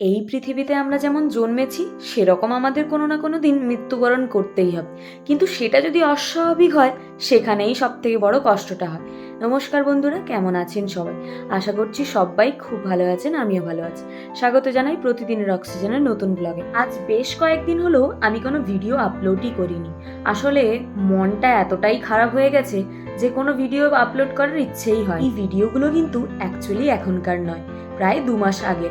এই পৃথিবীতে আমরা যেমন জন্মেছি, সেরকম আমাদের কোনো না কোনো দিন মৃত্যুবরণ করতেই হবে। কিন্তু সেটা যদি অস্বাভাবিক হয়, সেখানেই সব থেকে বড় কষ্টটা হয়। নমস্কার বন্ধুরা, কেমন আছেন সবাই? আশা করছি সবাই খুব ভালো আছেন, আমিও ভালো আছি। স্বাগত জানাই প্রতিদিনের অক্সিজেনের নতুন ব্লগে। আজ বেশ কয়েকদিন হলো আমি কোনো ভিডিও আপলোডই করিনি। আসলে মনটা এতটাই খারাপ হয়ে গেছে যে কোনো ভিডিও আপলোড করার ইচ্ছেই হয়। এই ভিডিওগুলো কিন্তু অ্যাকচুয়ালি এখনকার নয়, প্রায় দু মাস আগে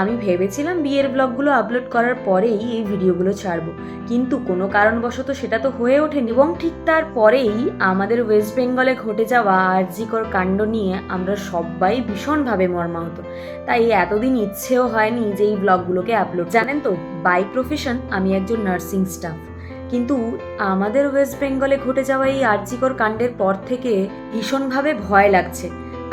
আমি ভেবেছিলাম বিয়ের ব্লগগুলো আপলোড করার পরেই এই ভিডিওগুলো ছাড়বো। কিন্তু কোনো কারণবশত সেটা তো হয়ে ওঠেনি এবং ঠিক তারপরেই আমাদের ওয়েস্ট বেঙ্গলে ঘটে যাওয়া আরজিকর কাণ্ড নিয়ে আমরা সবাই ভীষণভাবে মর্মাহত। তাই এতদিন ইচ্ছেও হয়নি যে এই ব্লগগুলোকে আপলোড জানেন তো বাই প্রফেশন আমি একজন নার্সিং স্টাফ কিন্তু আমাদের ওয়েস্ট বেঙ্গলে ঘটে যাওয়া এই আরজিকর কাণ্ডের পর থেকে ভীষণভাবে ভয় লাগছে।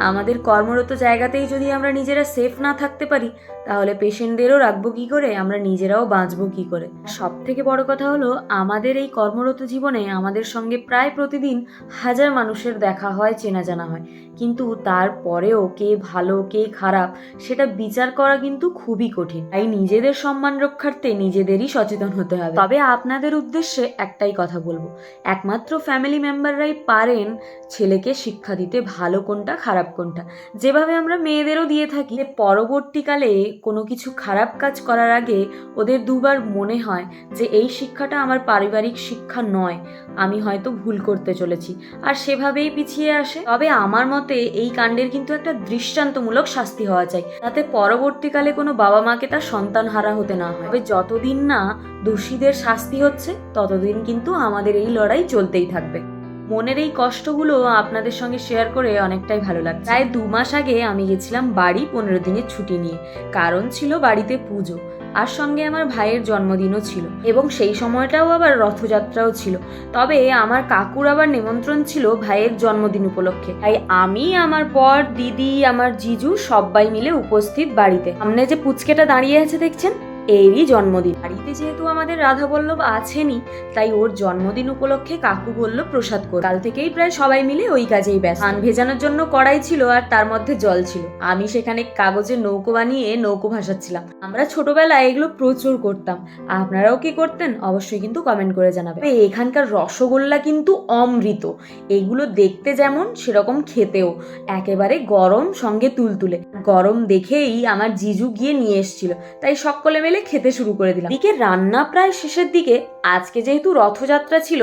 আমাদের কর্মরত জায়গাতেই যদি আমরা নিজেরা সেফ না থাকতে পারি তাহলে পেশেন্টদেরও রাখব কি করে? আমরা নিজেরাও বাঁচবো কি করে? সব থেকে বড় কথা হলো, আমাদের এই কর্মরত জীবনে আমাদের সঙ্গে প্রায় প্রতিদিন হাজার মানুষের দেখা হয়, চেনা জানা হয়। কিন্তু তারপরেও কে ভালো, কে খারাপ, সেটা বিচার করা কিন্তু খুবই কঠিন। তাই নিজেদের সম্মান রক্ষার্থে নিজেদেরই সচেতন হতে হবে। তবে আপনাদের উদ্দেশ্যে একটাই কথা বলব। একমাত্র ফ্যামিলি মেম্বাররাই পারেন ছেলেকে শিক্ষা দিতে ভালো কোনটা, খারাপ কোনটা। যেভাবে আমরা মেয়েদেরও দিয়ে থাকি পরবর্তীকালে কোনো কিছু খারাপ কাজ করার আগে ওদের দুবার মনে হয় যে এই শিক্ষাটা আমার পারিবারিক শিক্ষা নয়, আমি হয়তো ভুল করতে চলেছি। আর সেভাবেই পিছিয়ে আসে। তবে আমার মতে এই কাণ্ডের কিন্তু একটা দৃষ্টান্তমূলক শাস্তি হওয়া চাই। তাতে পরবর্তীকালে কোনো বাবা মাকে তার সন্তান হারা হতে না হয়। তবে যতদিন না দোষীদের শাস্তি হচ্ছে, ততদিন কিন্তু আমাদের এই লড়াই চলতেই থাকবে। মনের এই কষ্টগুলো আপনাদের সঙ্গে শেয়ার করে অনেকটাই ভালো লাগছে। প্রায় দু মাস আগে আমি গেছিলাম বাড়ি পনেরো দিনের ছুটি নিয়ে। কারণ ছিল বাড়িতে পুজো। আর সঙ্গে আমার ভাইয়ের জন্মদিনও ছিল। এবং সেই সময়টাও আবার রথযাত্রাও ছিল। তবে আমার কাকুর আবার নিমন্ত্রণ ছিল ভাইয়ের জন্মদিন উপলক্ষে। তাই আমি, আমার পর দিদি, আমার জিজু সবাই মিলে উপস্থিত বাড়িতে। সামনে যে পুচকেটা দাঁড়িয়ে আছে, দেখছেন? এরই জন্মদিন। বাড়িতে যেহেতু আমাদের রাধা রাধাবল্লভ আছেনই, তাই ওর জন্মদিন উপলক্ষে কাকু বলল প্রসাদ কর কাল থেকেই প্রায় সবাই মিলে ওই কাজেই ব্যস্ত। ধান ভেজানোর জন্য কড়াই ছিল আর তার মধ্যে জল ছিল। আমি সেখানে কাগজে নৌকো বানিয়ে নৌকো ভাসাচ্ছিলাম। আমরা ছোটবেলায় এগুলো প্রচুর করতাম। আপনারাও কি করতেন? অবশ্যই কিন্তু কমেন্ট করে জানাবেন। এখানকার রসগোল্লা কিন্তু অমৃত। এগুলো দেখতে যেমন সেরকম খেতেও, একেবারে গরম সঙ্গে তুলতুলে। গরম দেখেই আমার জিজু গিয়ে নিয়ে এসেছিল। তাই সকলে মিলে খেতে শুরু করে দিলাম। দিকে রান্না প্রায় শেষের দিকে, আজকে যেহেতু রথযাত্রা ছিল,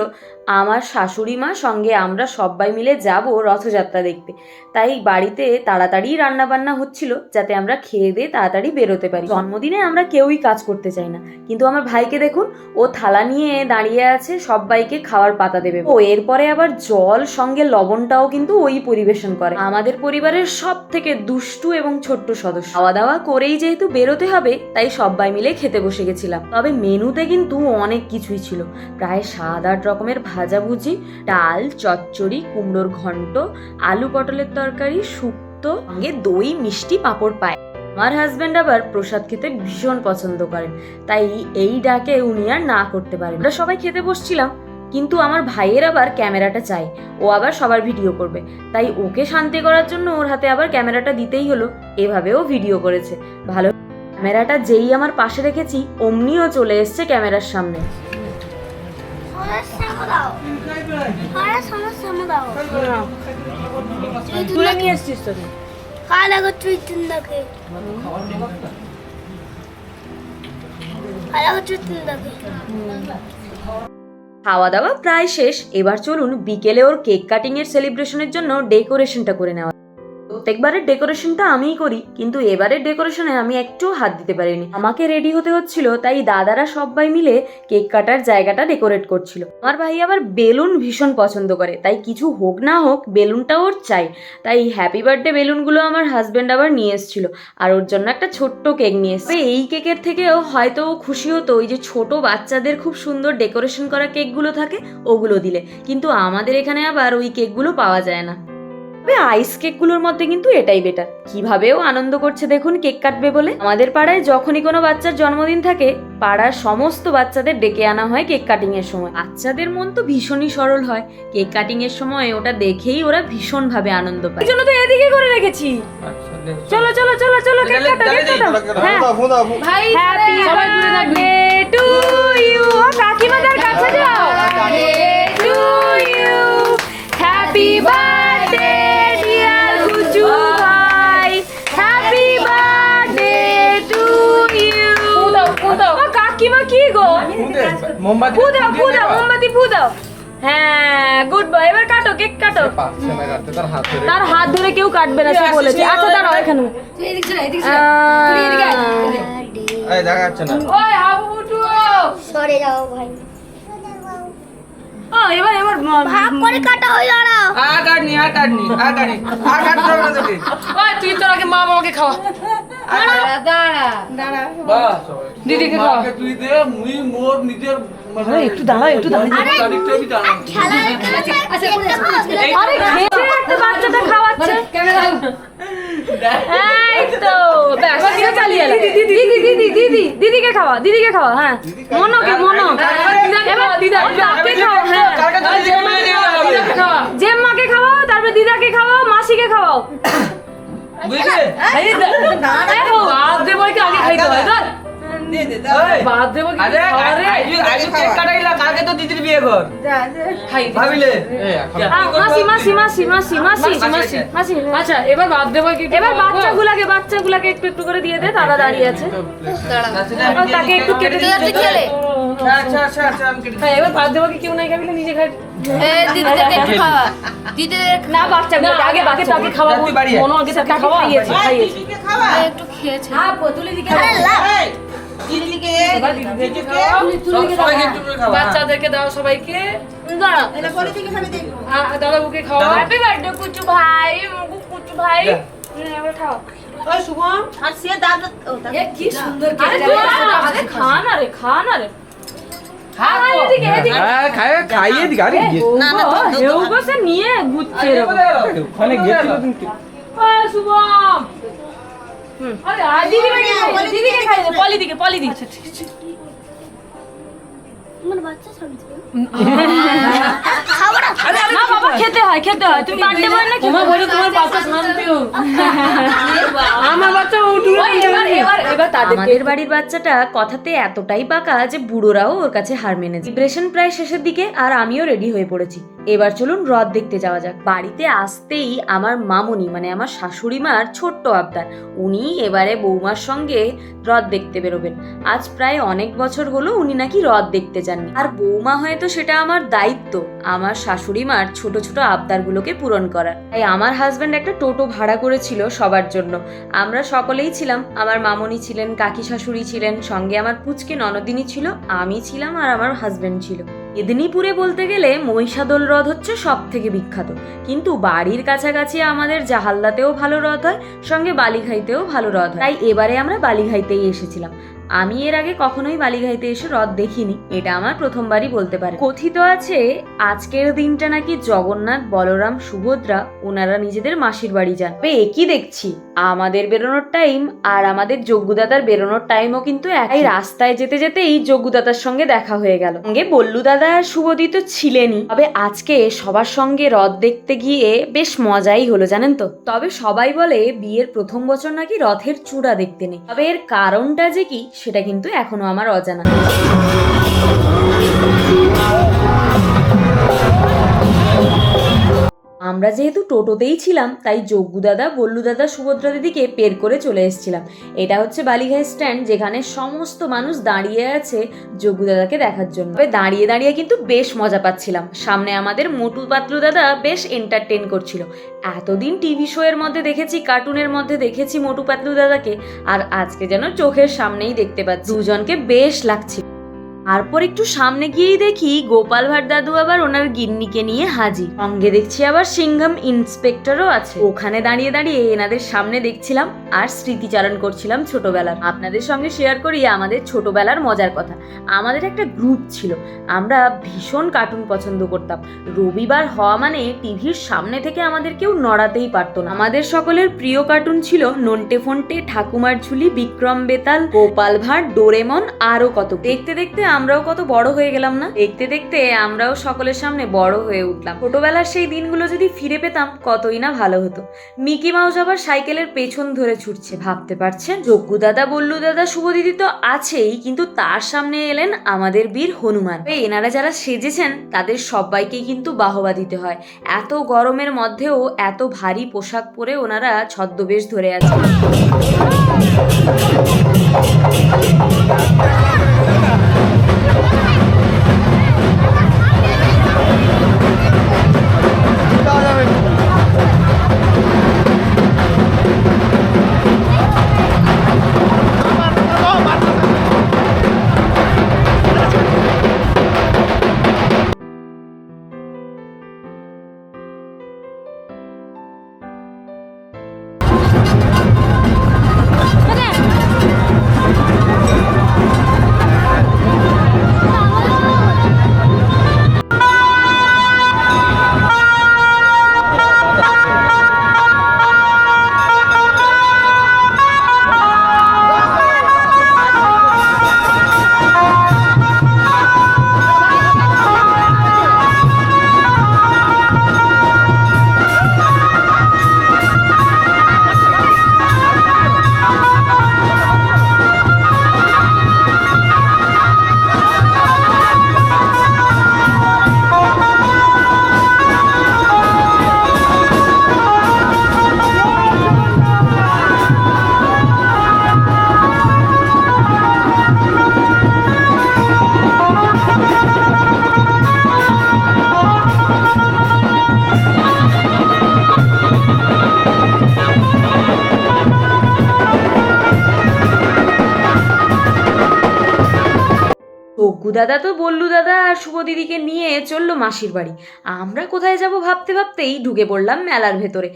আমার শাশুড়ি মা সঙ্গে আমরা সবাই মিলে যাব রথযাত্রা দেখতে। তাই বাড়িতে তাড়াতাড়ি রান্না বান্না হচ্ছিল, যাতে আমরা খেয়ে দিয়ে তাড়াতাড়ি বেরোতে পারি। জন্মদিনে আমরা কেউই কাজ করতে চাই না। কিন্তু আমার ভাইকে দেখুন, ও থালা নিয়ে দাঁড়িয়ে আছে সবাইকে খাওয়ার পাতা দেবে। ও এরপরে আবার জল সঙ্গে লবণটাও কিন্তু ওই পরিবেশন করে। আমাদের পরিবারের সব থেকে দুষ্টু এবং ছোট্ট সদস্য। খাওয়া দাওয়া করেই যেহেতু বেরোতে হবে, তাই সবাই মিলে খেতে বসে গেছিলাম। তবে মেনুতে কিন্তু অনেক কিছুই ছিল। প্রায় সাত আট রকমের ভাজাভুজি ডাল, চচ্চড়ি, কুমড়োর ঘন্ট, আলু পটলের তরকারি, শুক্তো, সঙ্গে দই, মিষ্টি, পাঁপড় পায় আমার হাজব্যান্ড আবার প্রসাদ খেতে ভীষণ পছন্দ করেন। তাই এই ডাকে উনি আর না করতে পারেন। আমরা সবাই খেতে বসছিলাম, কিন্তু আমার ভাইয়ের আবার ক্যামেরাটা চাই। ও আবার সবার ভিডিও করবে। তাই ওকে শান্তি করার জন্য ওর হাতে আবার ক্যামেরাটা দিতেই হলো। এভাবেও ভিডিও করেছে। ভালো ক্যামেরাটা যেই আমার পাশে রেখেছি, অমনিও চলে এসছে ক্যামেরার সামনে। খাওয়া দাওয়া প্রায় শেষ, এবার চলুন বিকেলে ওর কেক কাটিং এর সেলিব্রেশনের জন্য ডেকোরেশনটা করে নেওয়া প্রত্যেকবারের ডেকোরেশনটা আমিই করি, কিন্তু এবারের ডেকোরেশনে আমি একটুও হাত দিতে পারিনি। আমাকে রেডি হতে হচ্ছিল, তাই দাদারা সবাই মিলে কেক কাটার জায়গাটা ডেকোরেট করছিল। আমার ভাই আবার বেলুন ভীষণ পছন্দ করে, তাই কিছু হোক না হোক বেলুনটা ওর চাই। তাই হ্যাপি বার্থডে বেলুনগুলো আমার হাজব্যান্ড আবার নিয়ে এসেছিল, আর ওর জন্য একটা ছোট্ট কেক নিয়ে এসছে। এই কেকের থেকেও হয়তো ও খুশি হতো, ওই যে ছোট বাচ্চাদের খুব সুন্দর ডেকোরেশন করা কেকগুলো থাকে, ওগুলো দিলে। কিন্তু আমাদের এখানে আবার ওই কেকগুলো পাওয়া যায় না। তবে আইস কেকগুলোর মধ্যে কিন্তু এটাই বেটার কিভাবেও আনন্দ করছে দেখুন কেক কাটবে বলে। আমাদের পাড়ায় যখনই কোনো বাচ্চার জন্মদিন থাকে পাড়ার সমস্ত বাচ্চাদের ডেকে আনা হয় কেক কাটিং এর সময়। বাচ্চাদের মন তো ভীষণই সরল হয়। কেক কাটিং এর সময় ওটা দেখেই ওরা ভীষণ ভাবে আনন্দ পায়। এই জন্য তো এদিকে করে রেখেছি। চলো চলো চলো চলো কেক কাটো কেক কাটো। হ্যাঁ। ভাই হ্যাপি বার্থডে টু ইউ কাকিমা তার কাছে যাও। টু ইউ হ্যাপি বার্থডে কাকিমা কি গো? মোমবাতি ফুদাও ফুদাও মোমবাতি ফুদাও হ্যাঁ গুড বয় এবার কাটো কেক কাটো। তার হাত ধরে তার হাত ধরে কেউ কাটবে না সে বলেছে। আচ্ছা দাঁড়াও এখানে। এই দেখা যাচ্ছে না। ওই হাবু বুটু সরে যাও ভাই। ও এবার এবার ভাগ করে কাটা দাঁড়াও আর কাটনি আর কাটনি আর কাটনি আর কাটতে হবে না তোকে। ওই তুই তোর আগে মা মামাকে খাওয়া। দিদিকে খাওয়া। তুই দে মুই মোর নিজের মানে একটু দাঁড়াও একটু দাঁড়াও তারিখটা আমি জানাব আরে খেয়ে একটা বাচ্চাটা খাওয়াচ্ছে। এই তো ব্যাস এবার চালিয়ে দিদি দিদি দিদি দিদি দিদিকে খাওয়া দিদিকে খাওয়া হ্যাঁ। মনোকে মনো এবার দিদা তাকে খাওয়া হ্যাঁ। জেম্মাকে খাওয়াও তারপর দিদাকে খাওয়াও মাসিকে খাওয়াও। বুঝলে? বাদ দেবো কি আগে খাইতে ধর। এই, বাদ দেবো কি আরে খাওয়া রে? আজকে আজকে কেক কাটাইলা কালকে তো দিদির বিয়ে কর খাই ভাবিলে? এই আহ, মাসি মাসি মাসি মাসি মাসি মাসি মাসি আচ্ছা এবার বাদ দেবো কি এবার বাচ্চাগুলাকে বাচ্চাগুলাকে একটু একটু করে দিয়ে দে তারা দাঁড়িয়ে আছে। তাকে একটু কেটে দিতে আচ্ছা আচ্ছা আচ্ছা আমি কেটে হ্যাঁ এবার বাদ দেবো কি কেউ নাই খাবিলে নিজে খাই দিতে না বাচ্চাগুলো আগে আগে তাকে খাওয়াবো তুই বাড়ি আয়। মনো আগে তাকে খাওয়া। খাইয়েছি খাইয়েছি একটু খেয়েছে। দিদিদেরকে সব সবাইকে একটু করে খাওয়া। বাচ্চাদেরকে দাও সবাইকে। দাঁড়া আ- দাদাবুকে খাওয়া। হ্যাপি বার্থডে কুচু ভাই কুচু ভাই। খাও আর সে দাদা দাদা কি সুন্দর আরে তুই আগে খাইয়ে খাইয়ে দিকে আরে না না হেউ বসে নিয়ে ঘুরছে ওখানে গেছিল কিন্তু। শুভম। আরে দিদিকে খাই দে পলি দিকে পলি দিকে। আমার বাচ্চা না না বাবা খেতে হয় খেতে হয়। তুমি বার্থডে বয় না তোমার বলে তোমার বাচ্চা শান্তি আমার বাচ্চা উঠু এবার এবার এবার আমাদের বাড়ির বাচ্চাটা কথাতে এতটাই পাকা যে বুড়োরাও ওর কাছে হার মেনেছে। ডিপ্রেশন প্রায় শেষের দিকে আর আমিও রেডি হয়ে পড়েছি। এবার চলুন হ্রদ দেখতে যাওয়া যাক। বাড়িতে আসতেই আমার মামুনি মানে আমার শাশুড়ি মার ছোট্ট আবদার, উনি এবারে বৌমার সঙ্গে হ্রদ দেখতে বেরোবেন। আজ প্রায় অনেক বছর হলো উনি নাকি হ্রদ দেখতে যাননি। আর বৌমা হয়তো সেটা আমার দায়িত্ব, আমার শাশুড়ি মার ছোট ছোট আবদারগুলোকে পূরণ করার। তাই আমার হাজব্যান্ড একটা টোটো ভাড়া করেছিল সবার জন্য। আমরা সকলেই ছিলাম, আমার মামনি ছিলেন, কাকি শাশুড়ি ছিলেন, সঙ্গে আমার পুচকে ননদিনী ছিল, আমি ছিলাম আর আমার হাজব্যান্ড ছিল। মেদিনীপুরে বলতে গেলে মহিষাদল হ্রদ হচ্ছে সব থেকে বিখ্যাত। কিন্তু বাড়ির কাছাকাছি আমাদের জাহাল্লাতেও ভালো হ্রদ হয়, সঙ্গে বালিঘাইতেও ভালো হ্রদ হয়। তাই এবারে আমরা বালিঘাইতেই এসেছিলাম। আমি এর আগে কখনোই বালিঘাইতে এসে হ্রদ দেখিনি, এটা আমার প্রথমবারই বলতে পারে কথিত আছে, আজকের দিনটা নাকি জগন্নাথ, বলরাম, সুভদ্রা ওনারা নিজেদের মাসির বাড়ি যান। একই দেখছি? আমাদের বেরোনোর টাইম আর আমাদের যজ্ঞদাদার বেরোনোর টাইমও কিন্তু একাই। রাস্তায় যেতে যেতেই যজ্ঞদাদার সঙ্গে দেখা হয়ে গেল। সঙ্গে বল্লু দাদা আর শুভদি তো ছিলেনই। তবে আজকে সবার সঙ্গে রথ দেখতে গিয়ে বেশ মজাই হলো, জানেন তো? তবে সবাই বলে বিয়ের প্রথম বছর নাকি রথের চূড়া দেখতে নেই। তবে এর কারণটা যে কি সেটা কিন্তু এখনও আমার অজানা। আমরা যেহেতু টোটোতেই ছিলাম, তাই যজ্ঞু দাদা, বল্লু দাদা, সুভদ্রা দিদিকে পের করে চলে এসেছিলাম। এটা হচ্ছে বালিঘাই স্ট্যান্ড, যেখানে সমস্ত মানুষ দাঁড়িয়ে আছে যজ্ঞু দাদাকে দেখার জন্য। তবে দাঁড়িয়ে দাঁড়িয়ে কিন্তু বেশ মজা পাচ্ছিলাম। সামনে আমাদের মোটু পাতলু দাদা বেশ এন্টারটেন করছিল। এতদিন টিভি শো এর মধ্যে দেখেছি কার্টুনের মধ্যে দেখেছি মোটু পাতলু দাদাকে, আর আজকে যেন চোখের সামনেই দেখতে পাচ্ছি। দুজনকে বেশ লাগছিল তারপর একটু সামনে গিয়েই দেখি গোপাল ভাট দাদু আবার ওনার গিন্নিকে নিয়ে হাজির। সঙ্গে দেখছি আবার সিংহাম ইন্সপেক্টরও আছে। ওখানে দাঁড়িয়ে দাঁড়িয়ে এনাদের সামনে দেখছিলাম আর স্মৃতিচারণ করছিলাম ছোটবেলার। আপনাদের সঙ্গে শেয়ার করি আমাদের ছোটবেলার মজার কথা। আমাদের একটা গ্রুপ ছিল। আমরা ভীষণ কার্টুন পছন্দ করতাম। রবিবার হওয়া মানে টিভির সামনে থেকে আমাদের কেউ নড়াতেই পারতো না। আমাদের সকলের প্রিয় কার্টুন ছিল নন্টে ফন্টে, ঠাকুমার ঝুলি, বিক্রম বেতাল, গোপাল ভাঁড়, ডোরেমন, আরও কত। দেখতে দেখতে আমরাও কত বড় হয়ে গেলাম না? দেখতে দেখতে আমরাও সকলের সামনে বড় হয়ে উঠলাম। ছোটবেলার সেই দিনগুলো যদি ফিরে পেতাম, কতই না ভালো হতো। মিকি মাউস আবার সাইকেলের পেছন ধরে ছুটছে, ভাবতে পারছেন? যজ্ঞ দাদা, বল্লু দাদা, শুভ দিদি তো আছেই, কিন্তু তার সামনে এলেন আমাদের বীর হনুমান। এনারা যারা সেজেছেন, তাদের সবাইকেই কিন্তু বাহবা দিতে হয়। এত গরমের মধ্যেও এত ভারী পোশাক পরে ওনারা ছদ্মবেশ ধরে আছেন। যজ্ঞু দাদা তো বললু দাদা আর শুভ দিদিকে নিয়ে চলল মাসির বাড়ি। আমরা কোথায় যাব ভাবতে ভাবতেই ঢুকে পড়লাম মেলার ভেতরে।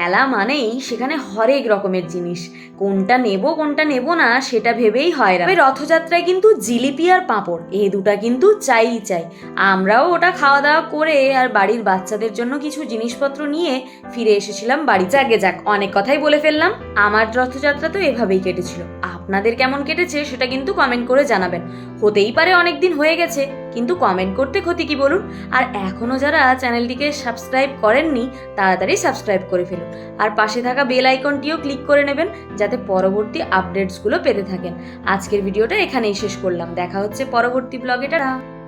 মেলা মানেই সেখানে হরেক রকমের জিনিস। কোনটা নেব কোনটা নেব না, সেটা ভেবেই হয় না। তবে রথযাত্রায় কিন্তু জিলিপি আর পাঁপড় এই দুটা কিন্তু চাইই চাই। আমরাও ওটা খাওয়া দাওয়া করে আর বাড়ির বাচ্চাদের জন্য কিছু জিনিসপত্র নিয়ে ফিরে এসেছিলাম বাড়ি। যাকে যাক, অনেক কথাই বলে ফেললাম। আমার রথযাত্রা তো এভাবেই কেটেছিল। আপনাদের কেমন কেটেছে সেটা কিন্তু কমেন্ট করে জানাবেন। হতেই পারে অনেক দিন হয়ে গেছে। কিন্তু কমেন্ট করতে ক্ষতি কি বলুন? আর এখনও যারা চ্যানেলটিকে সাবস্ক্রাইব করেননি, তাড়াতাড়ি সাবস্ক্রাইব করে ফেলুন। আর পাশে থাকা বেল আইকনটিও ক্লিক করে নেবেন, যাতে পরবর্তী আপডেটসগুলো পেতে থাকেন। আজকের ভিডিওটা এখানেই শেষ করলাম। দেখা হচ্ছে পরবর্তী ব্লগে টাটা!